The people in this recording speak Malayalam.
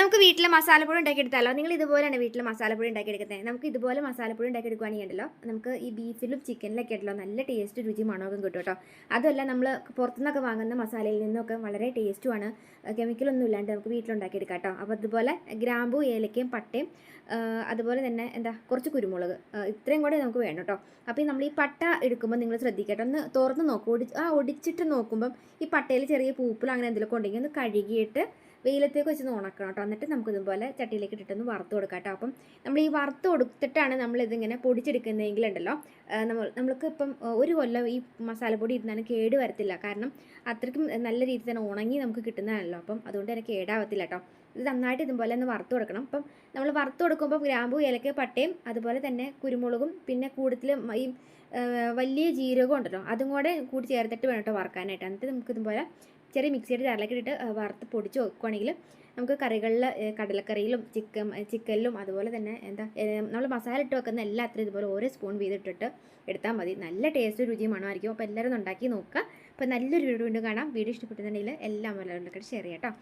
നമുക്ക് വീട്ടിൽ മസാലപ്പൊടി ഉണ്ടാക്കിയെടുത്താലോ? നിങ്ങൾ ഇതുപോലെയാണ് വീട്ടിൽ മസാലപ്പൊടി ഉണ്ടാക്കിയെടുക്കുന്നത്. നമുക്ക് ഇതുപോലെ മസാലപ്പൊടി ഉണ്ടാക്കിയെടുക്കുകയാണെങ്കിൽ ഉണ്ടല്ലോ. നമുക്ക് ഈ ബീഫിലും ചിക്കനിലൊക്കെ ഉണ്ടല്ലോ നല്ല ടേസ്റ്റ് രുചി മണമൊക്കെ കിട്ടും കേട്ടോ. അതുമല്ല നമ്മൾ പുറത്തുനിന്നൊക്കെ വാങ്ങുന്ന മസാലയിൽ നിന്നൊക്കെ വളരെ ടേസ്റ്റുമാണ് കെമിക്കലൊന്നും ഇല്ലാണ്ട് നമുക്ക് വീട്ടിലുണ്ടാക്കിയെടുക്കാം കേട്ടോ. അപ്പോൾ അതുപോലെ ഗ്രാമ്പു ഏലക്കയും പട്ടയും അതുപോലെ തന്നെ എന്താ കുറച്ച് കുരുമുളക് ഇത്രയും കൂടെ നമുക്ക് വേണം കേട്ടോ. അപ്പോൾ നമ്മൾ ഈ പട്ട എടുക്കുമ്പോൾ നിങ്ങൾ ശ്രദ്ധിക്കട്ടെ ഒന്ന് തുറന്ന് നോക്കും. ഒടി ആ ഒടിച്ചിട്ട് നോക്കുമ്പം ഈ പട്ടയിൽ ചെറിയ പൂപ്പിലോ അങ്ങനെ എന്തെങ്കിലുമൊക്കെ ഉണ്ടെങ്കിൽ ഒന്ന് കഴുകിയിട്ട് വെയിലത്തേക്ക് വെച്ച് ഒന്ന് ഉണക്കണം കേട്ടോ. എന്നിട്ട് നമുക്ക് ഇതുപോലെ ചട്ടിയിലേക്ക് ഇട്ടിട്ടൊന്ന് വറുത്ത് കൊടുക്കാം കേട്ടോ. അപ്പം നമ്മൾ ഈ വറുത്ത് കൊടുത്തിട്ടാണ് നമ്മൾ ഇതിങ്ങനെ പൊടിച്ചെടുക്കുന്നതെങ്കിലുണ്ടല്ലോ ഉണ്ടല്ലോ നമ്മൾ നമ്മൾക്ക് ഇപ്പം ഒരു കൊല്ലം ഈ മസാലപ്പൊടി ഇരുന്നാലും കേട് വരത്തില്ല. കാരണം അത്രയ്ക്കും നല്ല രീതിയിൽ തന്നെ ഉണങ്ങി നമുക്ക് കിട്ടുന്നതാണല്ലോ. അപ്പം അതുകൊണ്ട് തന്നെ കേടാവത്തില്ല കേട്ടോ. ഇത് നന്നായിട്ട് ഇതുപോലെ ഒന്ന് വറുത്ത് കൊടുക്കണം. അപ്പം നമ്മൾ വറുത്ത് കൊടുക്കുമ്പോൾ ഗ്രാമ്പു ഏലക്ക പട്ടയും അതുപോലെ തന്നെ കുരുമുളകും പിന്നെ കൂടുതൽ ഈ വലിയ ജീരകം ഉണ്ടല്ലോ അതും കൂടെ കൂടി ചേർത്തിട്ട് വേണം കേട്ടോ വറുക്കാനായിട്ട്. എന്നിട്ട് നമുക്ക് ഇതുപോലെ ചെറിയ മിക്സിയുടെ ജാറിലേക്ക് ഇട്ടിട്ട് വറുത്ത് പൊടിച്ച് വെക്കുവാണെങ്കിൽ നമുക്ക് കറികളിൽ കടലക്കറിയിലും ചിക്കൻ ചിക്കനിലും അതുപോലെ തന്നെ എന്താ നമ്മൾ മസാല ഇട്ട് വെക്കുന്ന എല്ലാത്തിനും ഇതുപോലെ ഓരോ സ്പൂൺ വീതിട്ടിട്ട് എടുത്താൽ മതി. നല്ല ടേസ്റ്റ് രുചിയും മണമായിരിക്കും. അപ്പോൾ എല്ലാവരും ഉണ്ടാക്കി നോക്കുക. അപ്പോൾ നല്ലൊരു വീഡിയോ വീണ്ടും കാണാം. വീഡിയോ ഇഷ്ടപ്പെട്ടിട്ടുണ്ടെങ്കിൽ എല്ലാം എല്ലാവരും ഷെയർ ചെയ്യാം കേട്ടോ